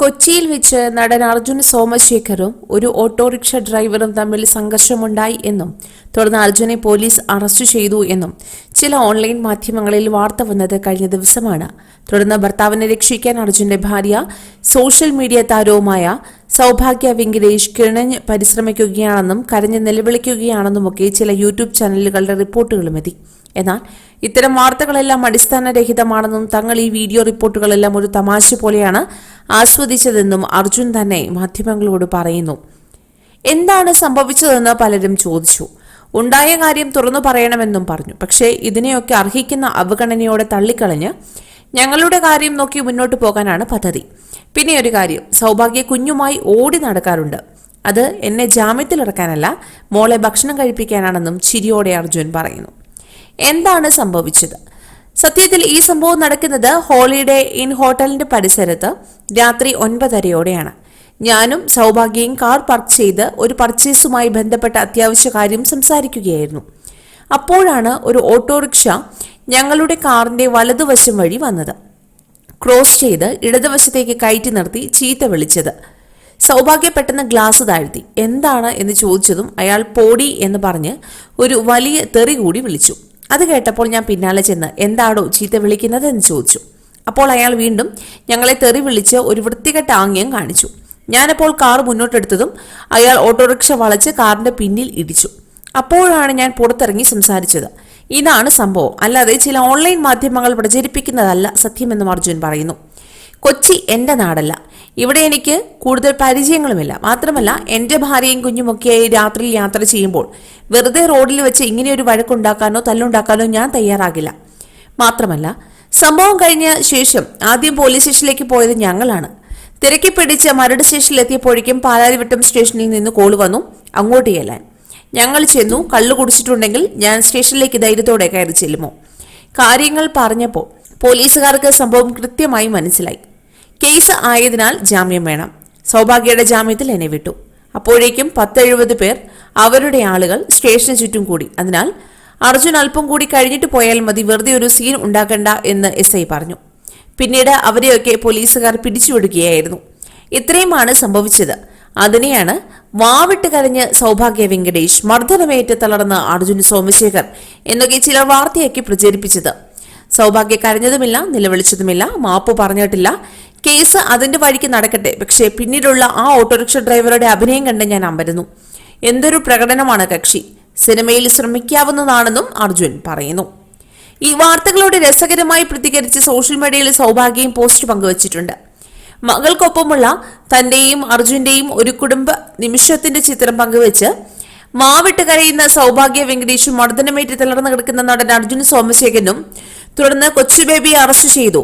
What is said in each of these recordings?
കൊച്ചിയിൽ വെച്ച് നടൻ അർജുൻ സോമശേഖറും ഒരു ഓട്ടോറിക്ഷ ഡ്രൈവറും തമ്മിൽ സംഘർഷമുണ്ടായി എന്നും തുടർന്ന് അർജുനെ പോലീസ് അറസ്റ്റ് ചെയ്തു എന്നും ചില ഓൺലൈൻ മാധ്യമങ്ങളിൽ വാർത്ത വന്നത് കഴിഞ്ഞ ദിവസമാണ്. തുടർന്ന് ഭർത്താവിനെ രക്ഷിക്കാൻ അർജുന്റെ ഭാര്യ സോഷ്യൽ മീഡിയ താരവുമായ സൗഭാഗ്യ വെങ്കിടേഷ് കിണഞ്ഞ് പരിശ്രമിക്കുകയാണെന്നും കരഞ്ഞ് നിലവിളിക്കുകയാണെന്നുമൊക്കെ ചില യൂട്യൂബ് ചാനലുകളുടെ റിപ്പോർട്ടുകളും എത്തി. എന്നാൽ ഇത്തരം വാർത്തകളെല്ലാം അടിസ്ഥാനരഹിതമാണെന്നും തങ്ങൾ ഈ വീഡിയോ റിപ്പോർട്ടുകളെല്ലാം ഒരു തമാശ പോലെയാണ് ആസ്വദിച്ചതെന്നും അർജുൻ തന്നെ മാധ്യമങ്ങളോട് പറയുന്നു. എന്താണ് സംഭവിച്ചതെന്ന് പലരും ചോദിച്ചു. ഉണ്ടായ കാര്യം തുറന്നു പറയണമെന്നും പറഞ്ഞു. പക്ഷേ ഇതിനെയൊക്കെ അർഹിക്കുന്ന അവഗണനയോടെ തള്ളിക്കളഞ്ഞ് ഞങ്ങളുടെ കാര്യം നോക്കി മുന്നോട്ട് പോകാനാണ് പദ്ധതി. പിന്നെ ഒരു കാര്യം. സൗഭാഗ്യ കുഞ്ഞുമായി ഓടി നടക്കാറുണ്ട്. അത് എന്നെ ജാമ്യത്തിലിറക്കാനല്ല മോളെ ഭക്ഷണം കഴിപ്പിക്കാനാണെന്നും ചിരിയോടെ അർജുൻ പറയുന്നു. എന്താണ് സംഭവിച്ചത്? സത്യത്തിൽ ഈ സംഭവം നടക്കുന്നത് ഹോളിഡേ ഇൻ ഹോട്ടലിന്റെ പരിസരത്ത് രാത്രി ഒൻപതരയോടെയാണ്. ഞാനും സൗഭാഗ്യയും കാർ പാർക്ക് ചെയ്ത് ഒരു പർച്ചേസുമായി ബന്ധപ്പെട്ട അത്യാവശ്യ കാര്യം സംസാരിക്കുകയായിരുന്നു. അപ്പോഴാണ് ഒരു ഓട്ടോറിക്ഷ ഞങ്ങളുടെ കാറിന്റെ വലതുവശം വഴി വന്നത്. ക്രോസ് ചെയ്ത് ഇടതുവശത്തേക്ക് കയറ്റി നിർത്തി ചീത്ത വിളിച്ചത്. സൗഭാഗ്യ പെട്ടെന്ന് ഗ്ലാസ് താഴ്ത്തി. എന്താണ് എന്ന് ചോദിച്ചതും അയാൾ പോടി എന്ന് പറഞ്ഞ് ഒരു വലിയ തെറി കൂടി വിളിച്ചു. അത് കേട്ടപ്പോൾ ഞാൻ പിന്നാലെ ചെന്ന് എന്താടോ ചീത്ത വിളിക്കുന്നത് എന്ന് ചോദിച്ചു. അപ്പോൾ അയാൾ വീണ്ടും ഞങ്ങളെ തെറി വിളിച്ച് ഒരു വൃത്തികെട്ട ആംഗ്യം കാണിച്ചു. ഞാനപ്പോൾ കാർ മുന്നോട്ടെടുത്തതും അയാൾ ഓട്ടോറിക്ഷ വളച്ച് കാറിന്റെ പിന്നിൽ ഇടിച്ചു. അപ്പോഴാണ് ഞാൻ പുറത്തിറങ്ങി സംസാരിച്ചത്. ഇതാണ് സംഭവം. അല്ലാതെ ചില ഓൺലൈൻ മാധ്യമങ്ങൾ പ്രചരിപ്പിക്കുന്നതല്ല സത്യമെന്നും അർജുൻ പറയുന്നു. കൊച്ചി എന്റെ നാടല്ല. ഇവിടെ എനിക്ക് കൂടുതൽ പരിചയങ്ങളുമില്ല. മാത്രമല്ല എന്റെ ഭാര്യയും കുഞ്ഞുമൊക്കെയായി രാത്രിയിൽ യാത്ര ചെയ്യുമ്പോൾ വെറുതെ റോഡിൽ വെച്ച് ഇങ്ങനെയൊരു വഴക്കുണ്ടാക്കാനോ തല്ലുണ്ടാക്കാനോ ഞാൻ തയ്യാറാകില്ല. മാത്രമല്ല സംഭവം കഴിഞ്ഞ ശേഷം ആദ്യം പോലീസ് സ്റ്റേഷനിലേക്ക് പോയത് ഞങ്ങളാണ്. തിരക്കി പിടിച്ച് മരട് സ്റ്റേഷനിൽ എത്തിയപ്പോഴേക്കും പാലാരിവട്ടം സ്റ്റേഷനിൽ നിന്ന് കോൾ വന്നു അങ്ങോട്ട് ചെല്ലാൻ. ഞങ്ങൾ ചെന്നു കള്ളു കുടിച്ചിട്ടുണ്ടെങ്കിൽ ഞാൻ സ്റ്റേഷനിലേക്ക് ധൈര്യത്തോടെ കയറി ചെല്ലുമോ? കാര്യങ്ങൾ പറഞ്ഞപ്പോൾ പോലീസുകാർക്ക് സംഭവം കൃത്യമായി മനസ്സിലായി. കേസ് ആയതിനാൽ ജാമ്യം വേണം. സൗഭാഗ്യയുടെ ജാമ്യത്തിൽ എന്നെ വിട്ടു. അപ്പോഴേക്കും പത്തെഴുപത് പേർ അവരുടെ ആളുകൾ സ്റ്റേഷന് ചുറ്റും കൂടി. അതിനാൽ അർജുൻ അല്പം കൂടി കഴിഞ്ഞിട്ട് പോയാൽ മതി വെറുതെ ഒരു സീൻ ഉണ്ടാക്കണ്ട എന്ന് എസ് ഐ പറഞ്ഞു. പിന്നീട് അവരെയൊക്കെ പോലീസുകാർ പിടിച്ചുവിടുകയായിരുന്നു. ഇത്രയുമാണ് സംഭവിച്ചത്. അതിനെയാണ് വാവിട്ട് കരഞ്ഞ് സൗഭാഗ്യ വെങ്കടേഷ് മർദ്ദനമേറ്റ് തളർന്ന അർജുൻ സോമശേഖർ എന്നൊക്കെ ചില വാർത്തയാക്കി പ്രചരിപ്പിച്ചത്. സൗഭാഗ്യ കരഞ്ഞതുമില്ല നിലവിളിച്ചതുമില്ല മാപ്പ് പറഞ്ഞിട്ടില്ല. കേസ് അതിന്റെ വഴിക്ക് നടക്കട്ടെ. പക്ഷേ പിന്നീടുള്ള ആ ഓട്ടോറിക്ഷ ഡ്രൈവറുടെ അഭിനയം കണ്ട് ഞാൻ അമ്പരുന്നു. എന്തൊരു പ്രകടനമാണ് കക്ഷി. സിനിമയിൽ ശ്രമിക്കാവുന്നതാണെന്നും അർജുൻ പറയുന്നു. ഈ വാർത്തകളോട് രസകരമായി പ്രതികരിച്ച് സോഷ്യൽ മീഡിയയിൽ സൗഭാഗ്യയും പോസ്റ്റ് പങ്കുവച്ചിട്ടുണ്ട്. മകൾക്കൊപ്പമുള്ള തന്റെയും അർജുന്റെയും ഒരു കുടുംബ നിമിഷത്തിന്റെ ചിത്രം പങ്കുവച്ച് മാവിട്ട് കരയുന്ന സൗഭാഗ്യ വെങ്കടേഷും മർദ്ദനമേറ്റ് തളർന്നു കിടക്കുന്ന നടൻ അർജുൻ സോമശേഖരനും തുടർന്ന് കൊച്ചു ബേബിയെ അറസ്റ്റ് ചെയ്തു.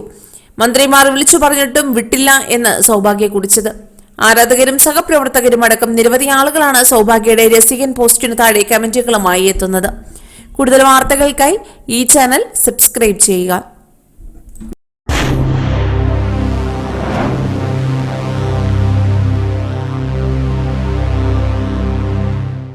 മന്ത്രിമാർ വിളിച്ചു പറഞ്ഞിട്ടും വിട്ടില്ല എന്ന് സൗഭാഗ്യ കുടിച്ചത് ആരാധകരും സഹപ്രവർത്തകരും അടക്കം നിരവധി ആളുകളാണ് സൗഭാഗ്യയുടെ രസികൻ പോസ്റ്റിന് താഴെ കമന്റുകളുമായി എത്തുന്നത്. കൂടുതൽ വാർത്തകൾക്കായി ഈ ചാനൽ സബ്സ്ക്രൈബ് ചെയ്യുക.